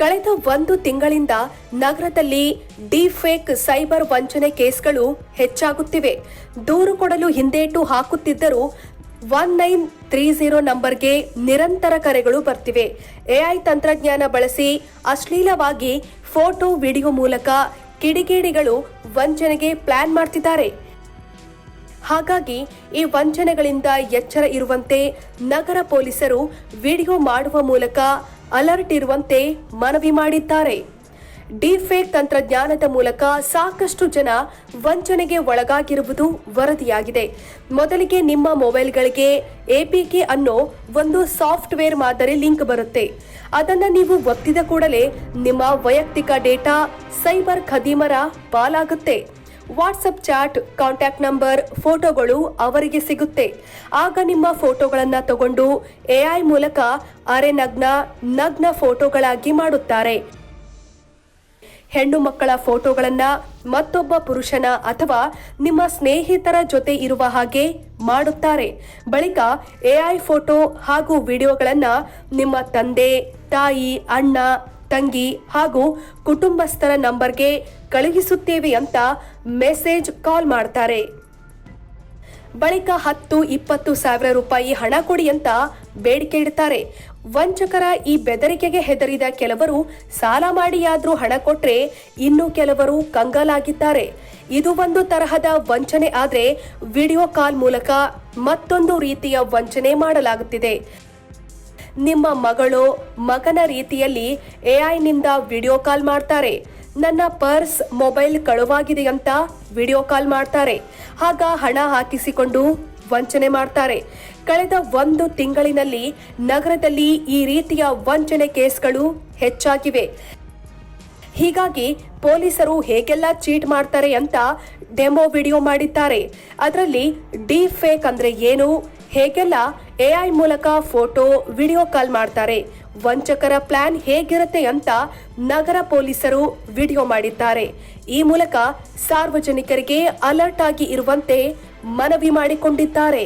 ಕಳೆದ ಒಂದು ತಿಂಗಳಿಂದ ನಗರದಲ್ಲಿ ಡಿಫೇಕ್ ಸೈಬರ್ ವಂಚನೆ ಕೇಸ್ಗಳು ಹೆಚ್ಚಾಗುತ್ತಿವೆ. ದೂರು ಕೊಡಲು ಹಿಂದೇಟು ಹಾಕುತ್ತಿದ್ದರೂ ಒನ್ ನೈನ್ ತ್ರೀ ಜೀರೋ ನಂಬರ್ಗೆ ನಿರಂತರ ಕರೆಗಳು ಬರ್ತಿವೆ. ಎಐ ತಂತ್ರಜ್ಞಾನ ಬಳಸಿ ಅಶ್ಲೀಲವಾಗಿ ಫೋಟೋ, ವಿಡಿಯೋ ಮೂಲಕ ಕಿಡಿಗೇಡಿಗಳು ವಂಚನೆಗೆ ಪ್ಲಾನ್ ಮಾಡ್ತಿದ್ದಾರೆ. ಹಾಗಾಗಿ ಈ ವಂಚನೆಗಳಿಂದ ಎಚ್ಚರ ಇರುವಂತೆ ನಗರ ಪೊಲೀಸರು ವಿಡಿಯೋ ಮಾಡುವ ಮೂಲಕ ಅಲರ್ಟ್ ಇರುವಂತೆ ಮನವಿ ಮಾಡಿದ್ದಾರೆ. ಡಿಫೇಕ್ ತಂತ್ರಜ್ಞಾನದ ಮೂಲಕ ಸಾಕಷ್ಟು ಜನ ವಂಚನೆಗೆ ಒಳಗಾಗಿರುವುದು ವರದಿಯಾಗಿದೆ. ಮೊದಲಿಗೆ ನಿಮ್ಮ ಮೊಬೈಲ್ಗಳಿಗೆ ಎಪಿಕೆ ಅನ್ನೋ ಒಂದು ಸಾಫ್ಟ್ವೇರ್ ಮಾದರಿ ಲಿಂಕ್ ಬರುತ್ತೆ. ಅದನ್ನು ನೀವು ಒತ್ತಿದ ಕೂಡಲೇ ನಿಮ್ಮ ವೈಯಕ್ತಿಕ ಡೇಟಾ ಸೈಬರ್ ಖದೀಮರ ಪಾಲಾಗುತ್ತೆ. ವಾಟ್ಸಪ್ ಚಾಟ್, ಕಾಂಟ್ಯಾಕ್ಟ್ ನಂಬರ್, ಫೋಟೋಗಳು ಅವರಿಗೆ ಸಿಗುತ್ತೆ. ಆಗ ನಿಮ್ಮ ಫೋಟೋಗಳನ್ನು ತಗೊಂಡು ಎಐ ಮೂಲಕ ಅರೆ ನಗ್ನ ನಗ್ನ ಫೋಟೋಗಳಾಗಿ ಮಾಡುತ್ತಾರೆ. ಹೆಣ್ಣು ಮಕ್ಕಳ ಫೋಟೋಗಳನ್ನು ಮತ್ತೊಬ್ಬ ಪುರುಷನ ಅಥವಾ ನಿಮ್ಮ ಸ್ನೇಹಿತರ ಜೊತೆ ಇರುವ ಹಾಗೆ ಮಾಡುತ್ತಾರೆ. ಬಳಿಕ ಎಐ ಫೋಟೋ ಹಾಗೂ ವಿಡಿಯೋಗಳನ್ನು ನಿಮ್ಮ ತಂದೆ, ತಾಯಿ, ಅಣ್ಣ ತಂಗಿ ಹಾಗೂ ಕುಟುಂಬಸ್ಥರ ನಂಬರ್ಗೆ ಕಳುಹಿಸುತ್ತೇವೆ ಅಂತ ಮೆಸೇಜ್ ಕಾಲ್ ಮಾಡ್ತಾರೆ. ಬಳಿಕ ಹತ್ತು, ಇಪ್ಪತ್ತು ಸಾವಿರ ರೂಪಾಯಿ ಹಣ ಕೊಡಿ ಅಂತ ಬೇಡಿಕೆ ಇಡ್ತಾರೆ. ವಂಚಕರ ಈ ಬೆದರಿಕೆಗೆ ಹೆದರಿದ ಕೆಲವರು ಸಾಲ ಮಾಡಿಯಾದರೂ ಹಣ ಕೊಟ್ರೆ ಇನ್ನು ಕೆಲವರು ಕಂಗಾಲಾಗಿದ್ದಾರೆ. ಇದು ಒಂದು ತರಹದ ವಂಚನೆ ಆದರೆ ವಿಡಿಯೋ ಕಾಲ್ ಮೂಲಕ ಮತ್ತೊಂದು ರೀತಿಯ ವಂಚನೆ ಮಾಡಲಾಗುತ್ತಿದೆ. ನಿಮ್ಮ ಮಗಳು ಮಗನ ರೀತಿಯಲ್ಲಿ ಎಐನಿಂದ ವಿಡಿಯೋ ಕಾಲ್ ಮಾಡ್ತಾರೆ. ನನ್ನ ಪರ್ಸ್ ಮೊಬೈಲ್ ಕಳುವಾಗಿದೆ ಅಂತ ವಿಡಿಯೋ ಕಾಲ್ ಮಾಡ್ತಾರೆ. ಆಗ ಹಣ ಹಾಕಿಸಿಕೊಂಡು ವಂಚನೆ ಮಾಡ್ತಾರೆ. ಕಳೆದ ಒಂದು ತಿಂಗಳಿನಲ್ಲಿ ನಗರದಲ್ಲಿ ಈ ರೀತಿಯ ವಂಚನೆ ಕೇಸ್ಗಳು ಹೆಚ್ಚಾಗಿವೆ. ಹೀಗಾಗಿ ಪೊಲೀಸರು ಹೇಗೆಲ್ಲ ಚೀಟ್ ಮಾಡ್ತಾರೆ ಅಂತ ಡೆಮೋ ವಿಡಿಯೋ ಮಾಡಿದ್ದಾರೆ. ಅದರಲ್ಲಿ ಡೀಪ್ ಫೇಕ್ ಅಂದ್ರೆ ಏನು, ಹೇಗೆಲ್ಲ ಎಐ ಮೂಲಕ ಫೋಟೋ, ವಿಡಿಯೋ ಕಾಲ್ ಮಾಡ್ತಾರೆ. ವಂಚಕರ ಪ್ಲಾನ್ ಹೇಗಿರುತ್ತೆ ಅಂತ ನಗರ ಪೊಲೀಸರು ವಿಡಿಯೋ ಮಾಡಿದ್ದಾರೆ. ಈ ಮೂಲಕ ಸಾರ್ವಜನಿಕರಿಗೆ ಅಲರ್ಟ್ ಆಗಿ ಇರುವಂತೆ ಮನವಿ ಮಾಡಿಕೊಂಡಿದ್ದಾರೆ.